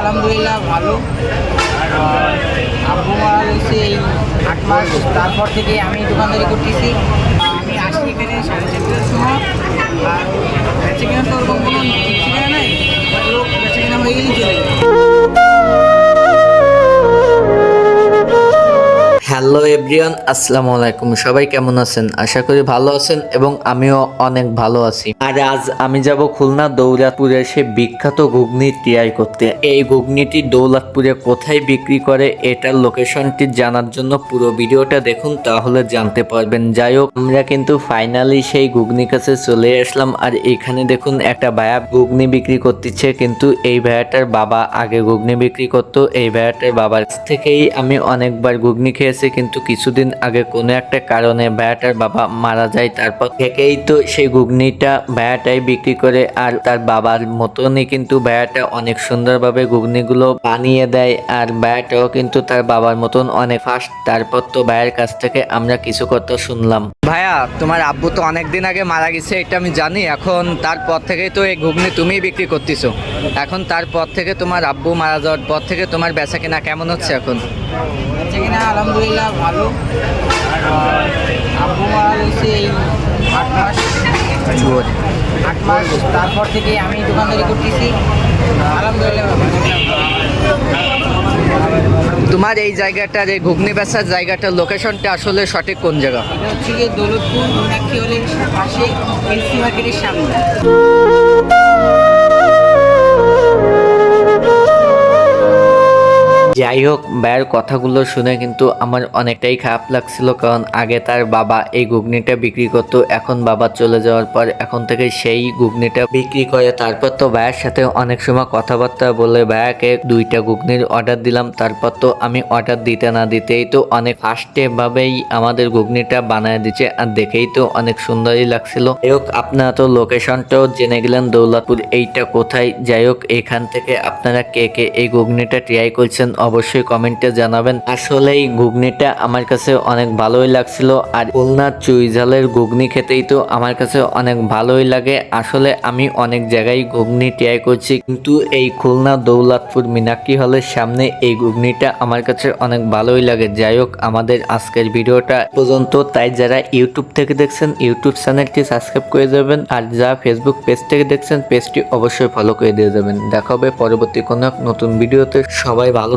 আলহামদুলিল্লাহ, ভালো। আব্বু মারা গেছে এই আট মাস, তারপর থেকে আমি দোকানদারি করতেছি। আমি আসি এখানে সাড়ে চারটার সময়। হ্যালো এভরিওয়ান, আসসালামু আলাইকুম। সবাই কেমন আছেন? আশা করি ভালো আছেন এবং আমিও অনেক ভালো আছি। আর আজ আমি যাব খুলনা দৌলাতপুরে সে বিখ্যাত ঘুগনি ট্রাই করতে। এই ঘুগনিটি দৌলাতপুরে কোথায় বিক্রি করে, এটার লোকেশনটি জানার জন্য পুরো ভিডিওটা দেখুন, তাহলে জানতে পারবেন। যাই হোক, আমরা কিন্তু ফাইনালি সেই ঘুগনি কাছে চলে আসলাম। আর এখানে দেখুন, একটা ভায়া ঘুগনি বিক্রি করতেছে, কিন্তু এই ভায়াটার বাবা আগে ঘুগনি বিক্রি করতো। এই ভায়াটার বাবার থেকেই আমি অনেকবার ঘুগনি খেয়েছি কিন্তু কিছুদিন আগে কোনো একটা কারণে ভায়াটার বাবা মারা যায়, তারপর থেকেই তো সেই ঘুগনিটা ভায়াটাই বিক্রি করে আর তার বাবার মতনই কিন্তু ভায়াটা অনেক সুন্দরভাবে ঘুগনিগুলো বানিয়ে দেয় আর ভায়াটাও কিন্তু তার বাবার মতন অনেক ফাস্ট তারপর তো ভাইয়ের কাছ থেকে আমরা কিছু কথা শুনলাম। ভাইয়া তোমার আব্বু তো অনেক দিন আগে মারা গেছে এটা আমি জানি। এখন তারপর থেকেই তো এই ঘুগনি তুমিই বিক্রি করতেছো। এখন তারপর থেকে তোমার আব্বু মারা যাওয়ার পর থেকে তোমার বেচা কেনা কেমন হচ্ছে এখন? বেঁচে কিনা আলহামদুলিল্লাহ ভালো। আব্বু মারা গেছে এই আট মাস। আট মাস তারপর থেকে আমি দোকানদারি করতেছি। আলহামদুলিল্লাহ তোমার এই জায়গাটার এই ঘুগনি বেচার জায়গাটার লোকেশনটা আসলে সঠিক কোন জায়গা? হচ্ছে গিয়ে দৌলতপুর মীনাক্ষী হলের পাশে এলসি মার্কেটের সামনে। যাই হোক ভাইয়ের কথাগুলো শুনে কিন্তু আমার অনেকটাই খারাপ লাগছিল, কারণ আগে তার বাবা এই ঘুগনিটা বিক্রি করতো, এখন বাবা চলে যাওয়ার পর এখন থেকে সেই ঘুগনিটা বিক্রি করে। তারপর তো ভাইয়ের সাথে অনেক সময় কথাবার্তা বলে, ভাইয়াকে দুইটা ঘুগনির অর্ডার দিলাম, তারপর তো আমি অর্ডার দিতে না দিতেই তো অনেক ফার্স্টে ভাবেই আমাদের ঘুগনিটা বানায় দিচ্ছে, আর দেখেই তো অনেক সুন্দরই লাগছিল। যাই হোক আপনারা তো লোকেশনটাও জেনে গেলেন, দৌলতপুর এইটা কোথায়। যাই হোক এখান থেকে আপনারা কে কে এই ঘুগনিটা ট্রাই করছেন অবশ্যই কমেন্টে জানাবেন। আসলে এই ঘুগনিটা আমার কাছে অনেক ভালোই লাগছিল আর খুলনার চুইঝালের ঘুগনি খেতেই তো আমার কাছে অনেক ভালোই লাগে। আসলে আমি অনেক জায়গায় ঘুগনি ট্রাই করছি, কিন্তু এই খুলনা দৌলতপুর মিনাক্ষী হলের সামনে এই ঘুগনিটা আমার কাছে অনেক ভালোই লাগে। যাই হোক, আমাদের আজকের ভিডিওটা পর্যন্ত। তাই যারা ইউটিউব থেকে দেখছেন, ইউটিউব চ্যানেলটি সাবস্ক্রাইব করে যাবেন আর যারা ফেসবুক পেজ থেকে দেখছেন পেজটি অবশ্যই ফলো করে দিয়ে যাবেন। দেখা হবে পরবর্তী কোনো নতুন ভিডিওতে। সবাই ভালো